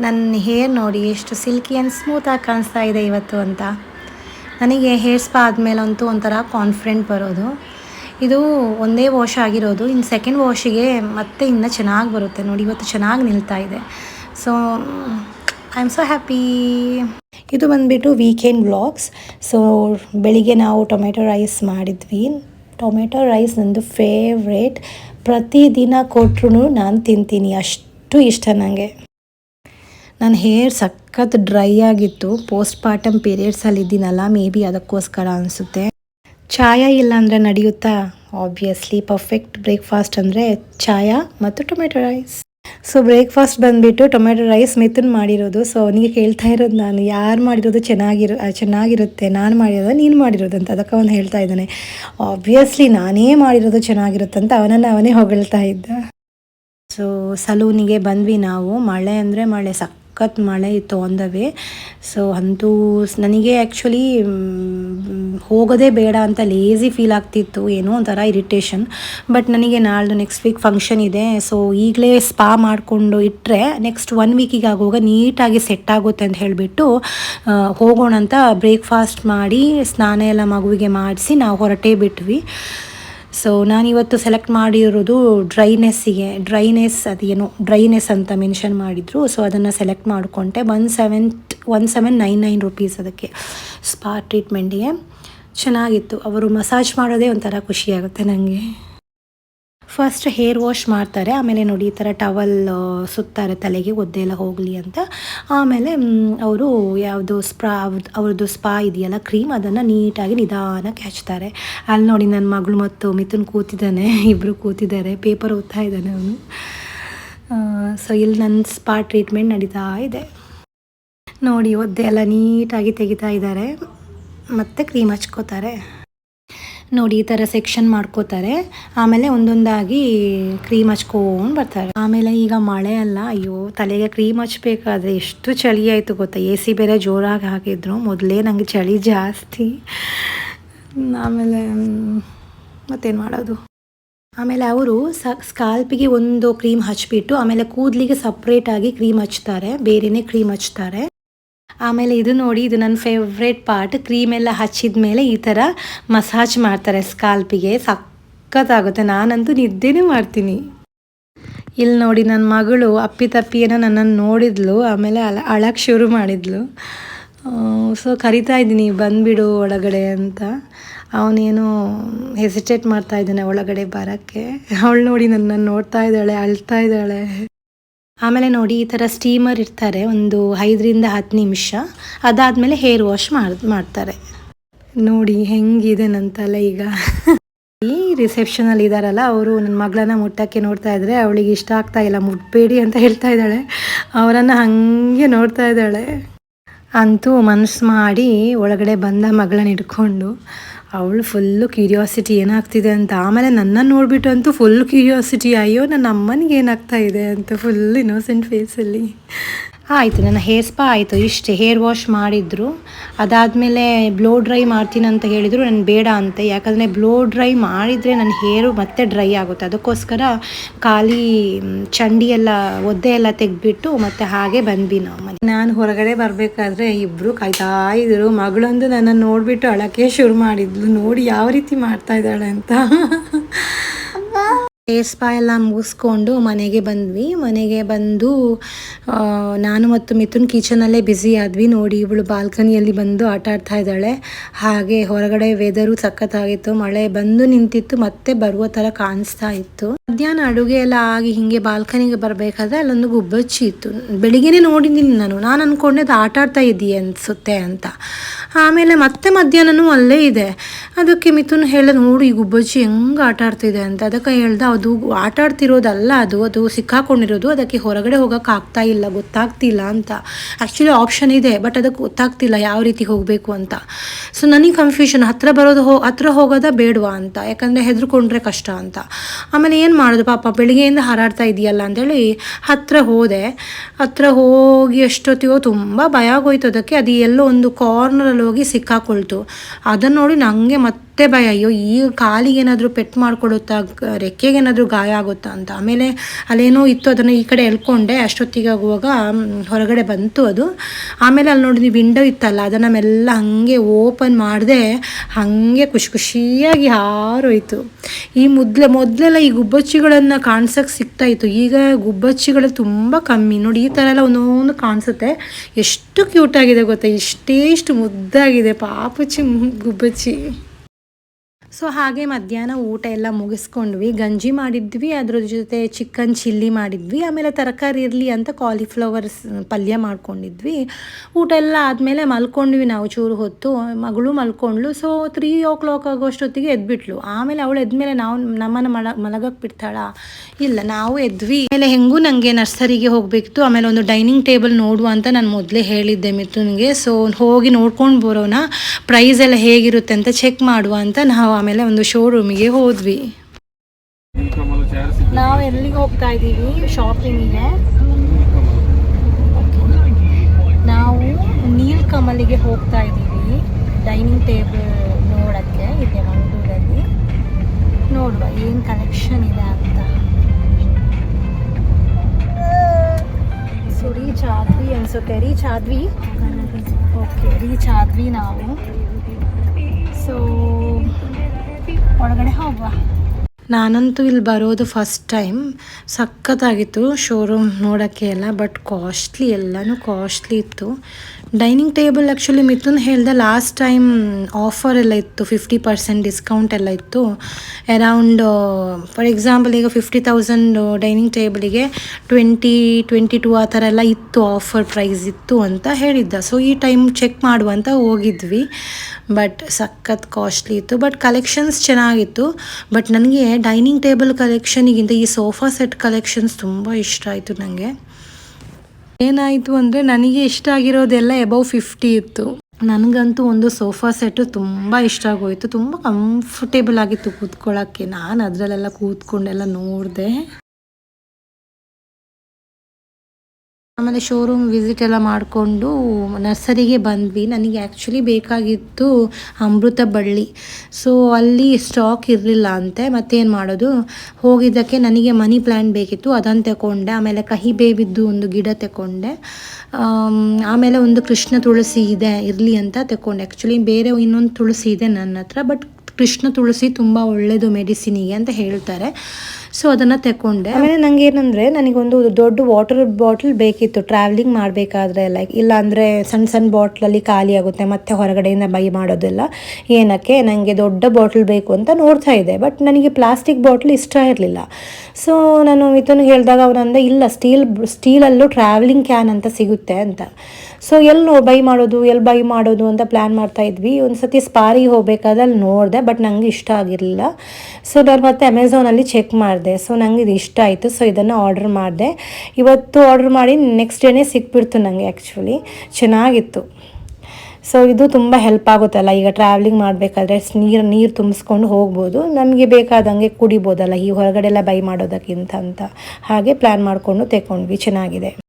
ನನ್ನ ಹೇರ್ ನೋಡಿ ಎಷ್ಟು ಸಿಲ್ಕಿ ಆ್ಯಂಡ್ ಸ್ಮೂತಾಗಿ ಕಾಣಿಸ್ತಾ ಇದೆ ಇವತ್ತು ಅಂತ. ನನಗೆ ಹೇರ್ ಸ್ಪಾ ಆದಮೇಲಂತೂ ಒಂಥರ ಕಾನ್ಫಿಡೆಂಟ್ ಬರೋದು. ಇದು ಒಂದೇ ವಾಶ್ ಆಗಿರೋದು. ಇನ್ನು ಸೆಕೆಂಡ್ ವಾಶಿಗೆ ಮತ್ತೆ ಇನ್ನೂ ಚೆನ್ನಾಗಿ ಬರುತ್ತೆ. ನೋಡಿ, ಇವತ್ತು ಚೆನ್ನಾಗಿ ನಿಲ್ತಾ ಇದೆ. So I am so happy ಇದು ಬಂದುಬಿಟ್ಟು ವೀಕೆಂಡ್ ಬ್ಲಾಗ್ಸ್ ಸೊ ಬೆಳಿಗ್ಗೆ ನಾವು ಟೊಮೆಟೊ ರೈಸ್ ಮಾಡಿದ್ವಿ. ಟೊಮೆಟೊ ರೈಸ್ ನಂದು ಫೇವ್ರೇಟ್ ಪ್ರತಿದಿನ ಕೊಟ್ರೂ ನಾನು ತಿಂತೀನಿ. ಅಷ್ಟು ಇಷ್ಟ ನನಗೆ ನನ್ನ ಹೇರ್ ಸಖತ್ ಡ್ರೈ ಆಗಿತ್ತು. ಪೋಸ್ಟ್ ಪಾರ್ಟಮ್ ಪೀರಿಯಡ್ಸಲ್ಲಿ ಇದ್ದೀನಲ್ಲ ಮೇ ಬಿ ಅದಕ್ಕೋಸ್ಕರ ಅನಿಸುತ್ತೆ. ಚಾಯ ಇಲ್ಲ ಅಂದರೆ ನಡೆಯುತ್ತಾ? ಆಬ್ವಿಯಸ್ಲಿ ಪರ್ಫೆಕ್ಟ್ ಬ್ರೇಕ್ಫಾಸ್ಟ್ ಅಂದರೆ ಚಾಯ ಮತ್ತು ಟೊಮೆಟೊ ರೈಸ್ ಸೊ ಬ್ರೇಕ್ಫಾಸ್ಟ್ ಬಂದುಬಿಟ್ಟು ಟೊಮೆಟೊ ರೈಸ್ ಮೆತ್ತನ್ ಮಾಡಿರೋದು. ಸೊ ಅವನಿಗೆ ಕೇಳ್ತಾ ಇರೋದು ನಾನು, ಯಾರು ಮಾಡಿರೋದು ಚೆನ್ನಾಗಿರೋ, ಚೆನ್ನಾಗಿರುತ್ತೆ, ನಾನು ಮಾಡಿರೋದು, ನೀನು ಮಾಡಿರೋದು ಅಂತ. ಅದಕ್ಕೆ ಅವನು ಹೇಳ್ತಾ ಇದ್ದಾನೆ. ಆಬ್ವಿಯಸ್ಲಿ ನಾನೇ ಮಾಡಿರೋದು ಚೆನ್ನಾಗಿರುತ್ತೆ ಅಂತ ಅವನನ್ನು ಅವನೇ ಹೊಗಳ್ತಾ ಇದ್ದ. ಸೊ ಸಲೂನಿಗೆ ಬಂದ್ವಿ ನಾವು. ಮಳೆ ಅಂದರೆ ಮಳೆ ಸಖತ್ ಮಳೆ ಇತ್ತು ಆನ್ ದ ವೇ ಸೊ ಅಂತೂ ನನಗೆ ಆ್ಯಕ್ಚುಲಿ ಹೋಗೋದೇ ಬೇಡ ಅಂತ ಲೇಸಿ ಫೀಲ್ ಆಗ್ತಿತ್ತು, ಏನೋ ಒಂಥರ ಇರಿಟೇಷನ್ ಬಟ್ ನನಗೆ ನಾಳ್ದು ನೆಕ್ಸ್ಟ್ ವೀಕ್ ಫಂಕ್ಷನ್ ಇದೆ. ಸೊ ಈಗಲೇ ಸ್ಪಾ ಮಾಡಿಕೊಂಡು ಇಟ್ಟರೆ ನೆಕ್ಸ್ಟ್ ಒನ್ ವೀಕಿಗೆ ಆಗುವಾಗ ನೀಟಾಗಿ ಸೆಟ್ ಆಗುತ್ತೆ ಅಂತ ಹೇಳಿಬಿಟ್ಟು ಹೋಗೋಣ ಅಂತ ಬ್ರೇಕ್ಫಾಸ್ಟ್ ಮಾಡಿ, ಸ್ನಾನ ಎಲ್ಲ ಮಗುವಿಗೆ ಮಾಡಿಸಿ ನಾವು ಹೊರಟೇ ಬಿಟ್ವಿ. ಸೊ ನಾನಿವತ್ತು ಸೆಲೆಕ್ಟ್ ಮಾಡಿರೋದು ಡ್ರೈನೆಸ್ಸಿಗೆ ಡ್ರೈನೆಸ್ ಅದೇನು ಡ್ರೈನೆಸ್ ಅಂತ ಮೆನ್ಷನ್ ಮಾಡಿದರು. ಸೊ ಅದನ್ನು ಸೆಲೆಕ್ಟ್ ಮಾಡಿಕೊಂಡೆ. One seven one seven nine nine rupees ಅದಕ್ಕೆ ಸ್ಪಾ ಟ್ರೀಟ್ಮೆಂಟಿಗೆ ಚೆನ್ನಾಗಿತ್ತು. ಅವರು ಮಸಾಜ್ ಮಾಡೋದೇ ಒಂಥರ ಖುಷಿಯಾಗುತ್ತೆ ನನಗೆ ಫಸ್ಟ್ ಹೇರ್ ವಾಶ್ ಮಾಡ್ತಾರೆ, ಆಮೇಲೆ ನೋಡಿ ಈ ಥರ ಟವಲ್ ಸುತ್ತಾರೆ ತಲೆಗೆ ಒದ್ದೆ ಎಲ್ಲ ಹೋಗಲಿ ಅಂತ. ಆಮೇಲೆ ಅವರು ಯಾವುದು ಸ್ಪ್ರಾ ಅವ್ರದ್ದು ಸ್ಪಾ ಇದೆಯಲ್ಲ ಕ್ರೀಮ್ ಅದನ್ನು ನೀಟಾಗಿ ನಿಧಾನಕ್ಕೆ ಹಚ್ತಾರೆ ಅಲ್ಲಿ ನೋಡಿ ನನ್ನ ಮಗಳು ಮತ್ತು ಮಿಥುನ್ ಕೂತಿದ್ದಾನೆ ಇಬ್ಬರು ಕೂತಿದ್ದಾರೆ ಪೇಪರ್ ಓದ್ತಾ ಇದ್ದಾನೆ ಅವನು. ಸೊ ಇಲ್ಲಿ ನನ್ನ ಸ್ಪಾ ಟ್ರೀಟ್ಮೆಂಟ್ ನಡೀತಾ ಇದೆ. ನೋಡಿ ಒದ್ದೆ ಎಲ್ಲ ನೀಟಾಗಿ ತೆಗಿತಾ ಇದ್ದಾರೆ. ಮತ್ತು ಕ್ರೀಮ್ ಹಚ್ಕೋತಾರೆ. ನೋಡಿ ಈ ಥರ ಸೆಕ್ಷನ್ ಮಾಡ್ಕೋತಾರೆ. ಆಮೇಲೆ ಒಂದೊಂದಾಗಿ ಕ್ರೀಮ್ ಹಚ್ಕೊಂಡು ಬರ್ತಾರೆ. ಆಮೇಲೆ ಈಗ ಮಳೆ ಅಲ್ಲ, ಅಯ್ಯೋ, ತಲೆಗೆ ಕ್ರೀಮ್ ಹಚ್ಬೇಕಾದ್ರೆ ಎಷ್ಟು ಚಳಿ ಆಯಿತು ಗೊತ್ತಾ? ಎ ಸಿ ಬೇರೆ ಜೋರಾಗಿ ಹಾಕಿದ್ರು. ಮೊದಲೇ ನನಗೆ ಚಳಿ ಜಾಸ್ತಿ. ಆಮೇಲೆ ಮತ್ತೇನು ಮಾಡೋದು? ಆಮೇಲೆ ಅವರು ಸ ಸ್ಕಾಲ್ಪಿಗೆ ಒಂದು ಕ್ರೀಮ್ ಹಚ್ಬಿಟ್ಟು, ಆಮೇಲೆ ಕೂದಲಿಗೆ ಸಪ್ರೇಟಾಗಿ ಕ್ರೀಮ್ ಹಚ್ತಾರೆ. ಬೇರೆಯೇ ಕ್ರೀಮ್ ಹಚ್ತಾರೆ. ಆಮೇಲೆ ಇದು ನೋಡಿ, ಇದು ನನ್ನ ಫೇವ್ರೇಟ್ ಪಾರ್ಟ್ ಕ್ರೀಮ್ ಎಲ್ಲ ಹಚ್ಚಿದ ಮೇಲೆ ಈ ಥರ ಮಸಾಜ್ ಮಾಡ್ತಾರೆ ಸ್ಕಾಲ್ಪಿಗೆ ಸಖತ್ತಾಗುತ್ತೆ. ನಾನಂತೂ ನಿದ್ದೆನೇ ಮಾಡ್ತೀನಿ. ಇಲ್ಲಿ ನೋಡಿ, ನನ್ನ ಮಗಳು ಅಪ್ಪಿ ತಪ್ಪಿ ಏನೋ ನನ್ನನ್ನು ನೋಡಿದ್ಲು. ಆಮೇಲೆ ಅಳ ಅಳಕ್ಕೆ ಶುರು ಮಾಡಿದ್ಲು. ಸೊ ಕರಿತಾ ಇದ್ದೀನಿ, ಬಂದುಬಿಡು ಒಳಗಡೆ ಅಂತ. ಅವನೇನು ಹೆಸಿಟೇಟ್ ಮಾಡ್ತಾ ಇದ್ದಾನೆ ಒಳಗಡೆ ಬರೋಕ್ಕೆ. ಅವಳು ನೋಡಿ ನನ್ನನ್ನು ನೋಡ್ತಾ ಇದ್ದಾಳೆ, ಅಳ್ತಾ ಇದ್ದಾಳೆ. ಆಮೇಲೆ ನೋಡಿ ಈ ಥರ ಸ್ಟೀಮರ್ ಇರ್ತಾರೆ ಒಂದು ಐದರಿಂದ ಹತ್ತು ನಿಮಿಷ. ಅದಾದಮೇಲೆ ಹೇರ್ ವಾಶ್ ಮಾಡ್, ಮಾಡ್ತಾರೆ. ನೋಡಿ ಹೆಂಗಿದೆ ನನ್ನ ಈಗ. ಈ ರಿಸೆಪ್ಷನಲ್ಲಿ ಇದ್ದಾರಲ್ಲ ಅವರು ನನ್ನ ಮಗಳನ್ನ ಮುಟ್ಟಕ್ಕೆ ನೋಡ್ತಾ ಇದ್ದಾರೆ ಅವಳಿಗೆ ಇಷ್ಟ ಆಗ್ತಾ ಇಲ್ಲ, ಮುಟ್ಬೇಡಿ ಅಂತ ಹೇಳ್ತಾ ಇದ್ದಾಳೆ. ಅವರನ್ನು ಹಾಗೆ ನೋಡ್ತಾ ಇದ್ದಾಳೆ. ಅಂತೂ ಮನಸ್ಸು ಮಾಡಿ ಒಳಗಡೆ ಬಂದ ಮಗಳನ್ನ ಹಿಡ್ಕೊಂಡು ಅವಳು ಫುಲ್ಲು ಕ್ಯೂರಿಯಾಸಿಟಿ ಏನಾಗ್ತಿದೆ ಅಂತ, ಆಮೇಲೆ ನನ್ನ ನೋಡಿಬಿಟ್ಟು ಅಂತೂ ಫುಲ್ ಕ್ಯೂರಿಯಾಸಿಟಿ ಅಯ್ಯೋ ನನ್ನ ಅಮ್ಮನಿಗೆ ಏನಾಗ್ತಾ ಇದೆ ಅಂತ ಫುಲ್ ಇನ್ನೋಸೆಂಟ್ ಫೇಸಲ್ಲಿ ಆಯಿತು, ನನ್ನ ಹೇರ್ ಸ್ಪಾ ಆಯಿತು. ಇಷ್ಟೇ, ಹೇರ್ ವಾಶ್ ಮಾಡಿದ್ರು. ಅದಾದಮೇಲೆ ಬ್ಲೋ ಡ್ರೈ ಮಾಡ್ತೀನಿ ಅಂತ ಹೇಳಿದರು. ನಾನು ಬೇಡ ಅಂತ. ಯಾಕಂದರೆ ಬ್ಲೋ ಡ್ರೈ ಮಾಡಿದರೆ ನನ್ನ ಹೇರು ಮತ್ತೆ ಡ್ರೈ ಆಗುತ್ತೆ. ಅದಕ್ಕೋಸ್ಕರ ಖಾಲಿ ಚಂಡಿ ಎಲ್ಲ, ಒದ್ದೆ ಎಲ್ಲ ತೆಗೆದ್ಬಿಟ್ಟು ಮತ್ತೆ ಹಾಗೆ ಬಂದ್ವಿ ನಾವು ನಾನು ಹೊರಗಡೆ ಬರಬೇಕಾದ್ರೆ ಇಬ್ಬರು ಕಾಯ್ತಾ ಇದ್ರು. ಮಗಳೊಂದು ನನ್ನನ್ನು ನೋಡಿಬಿಟ್ಟು ಅಳಕ್ಕೆ ಶುರು ಮಾಡಿದ್ಲು. ನೋಡಿ ಯಾವ ರೀತಿ ಮಾಡ್ತಾ ಇದ್ದಾಳೆ ಅಂತ. ಹೇರ್ ಸ್ಪಾ ಎಲ್ಲ ಮುಗಿಸ್ಕೊಂಡು ಮನೆಗೆ ಬಂದ್ವಿ. ಮನೆಗೆ ಬಂದು ನಾನು ಮತ್ತು ಮಿಥುನ್ ಕಿಚನಲ್ಲೇ ಬ್ಯುಸಿ ಆದ್ವಿ. ನೋಡಿ, ಇವಳು ಬಾಲ್ಕನಿಯಲ್ಲಿ ಬಂದು ಆಟ ಆಡ್ತಾ ಇದ್ದಾಳೆ. ಹಾಗೆ ಹೊರಗಡೆ ವೆದರು ಸಖತ್ತಾಗಿತ್ತು. ಮಳೆ ಬಂದು ನಿಂತಿತ್ತು, ಮತ್ತೆ ಬರುವ ಥರ ಕಾಣಿಸ್ತಾ ಇತ್ತು. ಮಧ್ಯಾಹ್ನ ಅಡುಗೆ ಎಲ್ಲ ಆಗಿ ಹಿಂಗೆ ಬಾಲ್ಕನಿಗೆ ಬರಬೇಕಾದ್ರೆ ಅಲ್ಲೊಂದು ಗುಬ್ಬಚ್ಚಿ ಇತ್ತು. ಬೆಳಿಗ್ಗೆನೇ ನೋಡಿದ್ದೀನಿ ನಾನು. ನಾನು ಅನ್ಕೊಂಡೆ ಅದು ಆಟ ಆಡ್ತಾ ಇದ್ದೀಯ ಅನಿಸುತ್ತೆ ಅಂತ. ಆಮೇಲೆ ಮತ್ತೆ ಮಧ್ಯಾಹ್ನನೂ ಅಲ್ಲೇ ಇದೆ. ಅದಕ್ಕೆ ಮಿಥುನ್ ಹೇಳಿದ ನೋಡು, ಈ ಗುಬ್ಬಚ್ಚಿ ಹೆಂಗೆ ಆಟ ಆಡ್ತಿದೆ ಅಂತ. ಅದಕ್ಕೆ ಹೇಳ್ದ, ಅದು ಆಟ ಆಡ್ತಿರೋದಲ್ಲ ಅದು ಅದು ಸಿಕ್ಕಾಕೊಂಡಿರೋದು, ಅದಕ್ಕೆ ಹೊರಗಡೆ ಹೋಗೋಕೆ ಆಗ್ತಾ ಇಲ್ಲ, ಗೊತ್ತಾಗ್ತಿಲ್ಲ ಅಂತ. ಆ್ಯಕ್ಚುಲಿ ಆಪ್ಷನ್ ಇದೆ ಬಟ್ ಅದಕ್ಕೆ ಗೊತ್ತಾಗ್ತಿಲ್ಲ ಯಾವ ರೀತಿ ಹೋಗಬೇಕು ಅಂತ. ಸೊ ನನಗೆ ಕನ್ಫ್ಯೂಷನ್ ಹತ್ರ ಬರೋದು ಹೋ, ಹತ್ರ ಹೋಗೋದ ಬೇಡವಾ ಅಂತ. ಯಾಕಂದರೆ ಹೆದರ್ಕೊಂಡ್ರೆ ಕಷ್ಟ ಅಂತ. ಆಮೇಲೆ ಏನು ಮಾಡೋದು? ಪಾಪ ಬೆಳಿಗ್ಗೆಯಿಂದ ಹಾರಾಡ್ತಾ ಇದೆಯಲ್ಲ ಅಂತೇಳಿ ಹತ್ರ ಹೋದೆ. ಹತ್ರ ಹೋಗಿ ಎಷ್ಟೊತ್ತಿಗೋ ತುಂಬ ಭಯ ಆಗೋಯ್ತು ಅದಕ್ಕೆ. ಅದು ಎಲ್ಲೋ ಒಂದು ಕಾರ್ನರಲ್ಲಿ ಹೋಗಿ ಸಿಕ್ಕಾಕೊಳ್ತು. ಅದನ್ನು ನೋಡಿ ನನಗೆ ಮತ್ತೆ ಮತ್ತೆ ಭಯ, ಅಯ್ಯೋ ಈಗ ಕಾಲಿಗೆ ಏನಾದರೂ ಪೆಟ್ಟು ಮಾಡ್ಕೊಡುತ್ತಾ, ರೆಕ್ಕೆಗೇನಾದರೂ ಗಾಯ ಆಗುತ್ತಾ ಅಂತ. ಆಮೇಲೆ ಅಲ್ಲೇನೋ ಇತ್ತು, ಅದನ್ನು ಈ ಕಡೆ ಎಳ್ಕೊಂಡೆ, ಅಷ್ಟೊತ್ತಿಗೆ ಆಗುವಾಗ ಹೊರಗಡೆ ಬಂತು ಅದು. ಆಮೇಲೆ ಅಲ್ಲಿ ನೋಡಿ ವಿಂಡೋ ಇತ್ತಲ್ಲ, ಅದನ್ನು ಮೆಲ್ಲ ಹಾಗೆ ಓಪನ್ ಮಾಡಿದೆ, ಹಾಗೆ ಖುಷಿ ಖುಷಿಯಾಗಿ ಹಾರೋಯ್ತು. ಈ ಮೊದಲೇ, ಮೊದಲೆಲ್ಲ ಈ ಗುಬ್ಬಚ್ಚಿಗಳನ್ನು ಕಾಣಿಸೋಕೆ ಸಿಗ್ತಾ ಇತ್ತು. ಈಗ ಗುಬ್ಬಚ್ಚಿಗಳು ತುಂಬ ಕಮ್ಮಿ. ನೋಡಿ, ಈ ಥರ ಎಲ್ಲ ಒಂದೊಂದು ಕಾಣಿಸುತ್ತೆ. ಎಷ್ಟು ಕ್ಯೂಟ್ ಆಗಿದೆ ಗೊತ್ತಾ? ಇಷ್ಟೇ ಇಷ್ಟು ಮುದ್ದಾಗಿದೆ, ಪಾಪುಚ್ಚಿ ಗುಬ್ಬಚ್ಚಿ. ಸೊ ಹಾಗೆ ಮಧ್ಯಾಹ್ನ ಊಟ ಎಲ್ಲ ಮುಗಿಸ್ಕೊಂಡ್ವಿ. ಗಂಜಿ ಮಾಡಿದ್ವಿ, ಅದ್ರ ಜೊತೆ ಚಿಕನ್ ಚಿಲ್ಲಿ ಮಾಡಿದ್ವಿ, ಆಮೇಲೆ ತರಕಾರಿ ಇರಲಿ ಅಂತ ಕಾಲಿಫ್ಲವರ್ಸ್ ಪಲ್ಯ ಮಾಡ್ಕೊಂಡಿದ್ವಿ. ಊಟ ಎಲ್ಲ ಆದಮೇಲೆ ಮಲ್ಕೊಂಡ್ವಿ ನಾವು ಚೂರು ಹೊತ್ತು, ಮಗಳು ಮಲ್ಕೊಂಡ್ಳು. ಸೊ ತ್ರೀ ಓ ಕ್ಲಾಕ್ ಆಗೋಷ್ಟೊತ್ತಿಗೆ ಎದ್ಬಿಟ್ಲು. ಆಮೇಲೆ ಅವಳು ಎದ್ಮೇಲೆ ನಾವು ನಮ್ಮನ್ನು ಮಲ ಮಲಗಕ್ಕೆ ಬಿಡ್ತಾಳ? ಇಲ್ಲ, ನಾವು ಎದ್ವಿ. ಆಮೇಲೆ ಹೆಂಗೂ ನನಗೆ ನರ್ಸರಿಗೆ ಹೋಗಬೇಕಿತ್ತು. ಆಮೇಲೆ ಒಂದು ಡೈನಿಂಗ್ ಟೇಬಲ್ ನೋಡುವ ಅಂತ ನಾನು ಮೊದಲೇ ಹೇಳಿದ್ದೆ ಮಿಥುನ್ಗೆ. ಸೊ ಹೋಗಿ ನೋಡ್ಕೊಂಡು ಬರೋಣ ಪ್ರೈಸ್ ಎಲ್ಲ ಹೇಗಿರುತ್ತೆ ಅಂತ ಚೆಕ್ ಮಾಡುವ ಅಂತ ನಾವು ಆಮೇಲೆ ಒಂದು ಶೋರೂಮಿಗೆ ಹೋದ್ವಿ. ನಾವು ಎಲ್ಲಿಗೆ ಹೋಗ್ತಾ ಇದ್ದೀವಿ? ಶಾಪಿಂಗಿಗೆ ನಾವು ನೀಲ್ಕಮಲಿಗೆ ಹೋಗ್ತಾ ಇದ್ದೀವಿ. ಡೈನಿಂಗ್ ಟೇಬಲ್ ನೋಡೋಕ್ಕೆ ಇದೆ ಮಂಗಳೂರಲ್ಲಿ. ನೋಡುವ ಏನು ಕಲೆಕ್ಷನ್ ಇದೆ ಅಂತ. ಸೊ ರೀಚ್ ಆದ್ವಿ ಅನ್ಸುತ್ತೆ. ರೀಚ್ ಆದ್ವಿ? ಓಕೆ ರೀಚ್ ಆದ್ವಿ ನಾವು. ಸೊ ಒಳಗಡೆ ಹೋಗುವ. ನಾನಂತೂ ಇಲ್ಲಿ ಬರೋದು ಫಸ್ಟ್ ಟೈಮ್ ಸಖತ್ತಾಗಿತ್ತು ಶೋರೂಮ್ ನೋಡೋಕ್ಕೆ ಎಲ್ಲ ಬಟ್ ಕಾಸ್ಟ್ಲಿ ಎಲ್ಲನೂ ಕಾಸ್ಟ್ಲಿ ಇತ್ತು. ಡೈನಿಂಗ್ ಟೇಬಲ್ ಆ್ಯಕ್ಚುಲಿ ಮಿಥುನ್ ಹೇಳ್ದೆ ಲಾಸ್ಟ್ ಟೈಮ್ ಆಫರ್ ಎಲ್ಲ ಇತ್ತು ಫಿಫ್ಟಿ ಪರ್ಸೆಂಟ್ ಡಿಸ್ಕೌಂಟ್ ಎಲ್ಲ ಇತ್ತು. ಅರೌಂಡ್ ಫಾರ್ ಎಕ್ಸಾಂಪಲ್ ಈಗ ಫಿಫ್ಟಿ ತೌಸಂಡ್ ಡೈನಿಂಗ್ ಟೇಬಲಿಗೆ ಟ್ವೆಂಟಿ ಟ್ವೆಂಟಿ ಟು ಆ ಥರ ಎಲ್ಲ ಇತ್ತು ಆಫರ್ ಪ್ರೈಸ್ ಇತ್ತು ಅಂತ ಹೇಳಿದ್ದ. ಸೊ ಈ ಟೈಮ್ ಚೆಕ್ ಮಾಡುವಂತ ಹೋಗಿದ್ವಿ. ಬಟ್ ಸಖತ್ ಕಾಸ್ಟ್ಲಿ ಇತ್ತು. ಬಟ್ ಕಲೆಕ್ಷನ್ಸ್ ಚೆನ್ನಾಗಿತ್ತು. ಬಟ್ ನನಗೆ ಡೈನಿಂಗ್ ಟೇಬಲ್ ಕಲೆಕ್ಷನಿಗಿಂತ ಈ ಸೋಫಾ ಸೆಟ್ ಕಲೆಕ್ಷನ್ಸ್ ತುಂಬ ಇಷ್ಟ ಆಯಿತು ನನಗೆ ಏನಾಯಿತು ಅಂದರೆ ನನಗೆ ಇಷ್ಟ ಆಗಿರೋದೆಲ್ಲ ಎಬವ್ ಫಿಫ್ಟಿ ಇತ್ತು. ನನಗಂತೂ ಒಂದು ಸೋಫಾ ಸೆಟ್ಟು ತುಂಬ ಇಷ್ಟ ಆಗೋಯ್ತು. ತುಂಬ ಕಂಫರ್ಟೇಬಲ್ ಆಗಿತ್ತು ಕೂತ್ಕೊಳ್ಳೋಕ್ಕೆ. ನಾನು ಅದರಲ್ಲೆಲ್ಲ ಕೂತ್ಕೊಂಡೆಲ್ಲ ನೋಡಿದೆ. ಆಮೇಲೆ ಶೋರೂಮ್ ವಿಸಿಟ್ ಎಲ್ಲ ಮಾಡಿಕೊಂಡು ನರ್ಸರಿಗೆ ಬಂದ್ವಿ. ನನಗೆ ಆ್ಯಕ್ಚುಲಿ ಬೇಕಾಗಿತ್ತು ಅಮೃತ ಬಳ್ಳಿ. ಸೊ ಅಲ್ಲಿ ಸ್ಟಾಕ್ ಇರಲಿಲ್ಲ ಅಂತೆ. ಮತ್ತೇನು ಮಾಡೋದು? ಹೋಗಿದ್ದಕ್ಕೆ ನನಗೆ ಮನಿ ಪ್ಲ್ಯಾಂಟ್ ಬೇಕಿತ್ತು. ಅದನ್ನು ತಗೊಂಡೆ ಆಮೇಲೆ ಕಹಿ ಬೇವಿದ್ದು ಒಂದು ಗಿಡ ತಗೊಂಡೆ ಆಮೇಲೆ ಒಂದು ಕೃಷ್ಣ ತುಳಸಿ ಇದೆ, ಇರಲಿ ಅಂತ ತಗೊಂಡೆ ಆ್ಯಕ್ಚುಲಿ ಬೇರೆ ಇನ್ನೊಂದು ತುಳಸಿ ಇದೆ ನನ್ನ ಹತ್ರ. ಬಟ್ ಕೃಷ್ಣ ತುಳಸಿ ತುಂಬ ಒಳ್ಳೆಯದು ಮೆಡಿಸಿನಿಗೆ ಅಂತ ಹೇಳ್ತಾರೆ. ಸೊ ಅದನ್ನು ತಗೊಂಡೆ ಆಮೇಲೆ ನನಗೆ ಏನಂದರೆ ನನಗೊಂದು ದೊಡ್ಡ ವಾಟರ್ ಬಾಟಲ್ ಬೇಕಿತ್ತು. ಟ್ರಾವೆಲಿಂಗ್ ಮಾಡಬೇಕಾದ್ರೆ ಲೈಕ್ ಇಲ್ಲ ಅಂದರೆ ಸಣ್ಣ ಸಣ್ಣ ಬಾಟ್ಲಲ್ಲಿ ಖಾಲಿ ಆಗುತ್ತೆ, ಮತ್ತೆ ಹೊರಗಡೆಯಿಂದ ಬೈ ಮಾಡೋದಿಲ್ಲ. ಏನಕ್ಕೆ? ನನಗೆ ದೊಡ್ಡ ಬಾಟಲ್ ಬೇಕು ಅಂತ ನೋಡ್ತಾ ಇದ್ದೆ. ಬಟ್ ನನಗೆ ಪ್ಲಾಸ್ಟಿಕ್ ಬಾಟ್ಲ್ ಇಷ್ಟ ಇರಲಿಲ್ಲ. ಸೊ ನಾನು ಮಿಥುನ್ಗೆ ಹೇಳಿದಾಗ ಅವನಂದ ಇಲ್ಲ ಸ್ಟೀಲ್ ಸ್ಟೀಲಲ್ಲೂ ಟ್ರಾವೆಲಿಂಗ್ ಕ್ಯಾನ್ ಅಂತ ಸಿಗುತ್ತೆ ಅಂತ. ಸೊ ಎಲ್ಲಿ ಬೈ ಮಾಡೋದು ಎಲ್ಲಿ ಬೈ ಮಾಡೋದು ಅಂತ ಪ್ಲ್ಯಾನ್ ಮಾಡ್ತಾ ಇದ್ವಿ. ಒಂದು ಸತಿ ಸ್ಪಾರಿಗೆ ಹೋಗ್ಬೇಕಾದ್ರೆ ಅಲ್ಲಿ ನೋಡಿದೆ ಬಟ್ ನನಗೆ ಇಷ್ಟ ಆಗಿರಲಿಲ್ಲ. ಸೊ ನಾನು ಮತ್ತೆ ಅಮೆಝಾನಲ್ಲಿ ಚೆಕ್ ಮಾಡಿದೆ. ಸೊ ನಂಗೆ ಇದು ಇಷ್ಟ ಆಯಿತು. ಸೊ ಇದನ್ನು ಆರ್ಡರ್ ಮಾಡಿದೆ. ಇವತ್ತು ಆರ್ಡರ್ ಮಾಡಿ ನೆಕ್ಸ್ಟ್ ಡೇನೇ ಸಿಕ್ಬಿಡ್ತು ನನಗೆ ಆ್ಯಕ್ಚುಲಿ ಚೆನ್ನಾಗಿತ್ತು. ಸೊ ಇದು ತುಂಬ ಹೆಲ್ಪ್ ಆಗುತ್ತಲ್ಲ? ಈಗ ಟ್ರಾವೆಲಿಂಗ್ ಮಾಡಬೇಕಾದ್ರೆ ನೀರು ನೀರು ತುಂಬಿಸ್ಕೊಂಡು ಹೋಗ್ಬೋದು. ನಮಗೆ ಬೇಕಾದಂಗೆ ಕುಡಿಬೋದಲ್ಲ? ಈ ಹೊರಗಡೆ ಎಲ್ಲ ಬೈ ಮಾಡೋದಕ್ಕಿಂತ ಅಂತ. ಹಾಗೆ ಪ್ಲ್ಯಾನ್ ಮಾಡಿಕೊಂಡು ತೆಗೊಂಡ್ವಿ ಚೆನ್ನಾಗಿದೆ.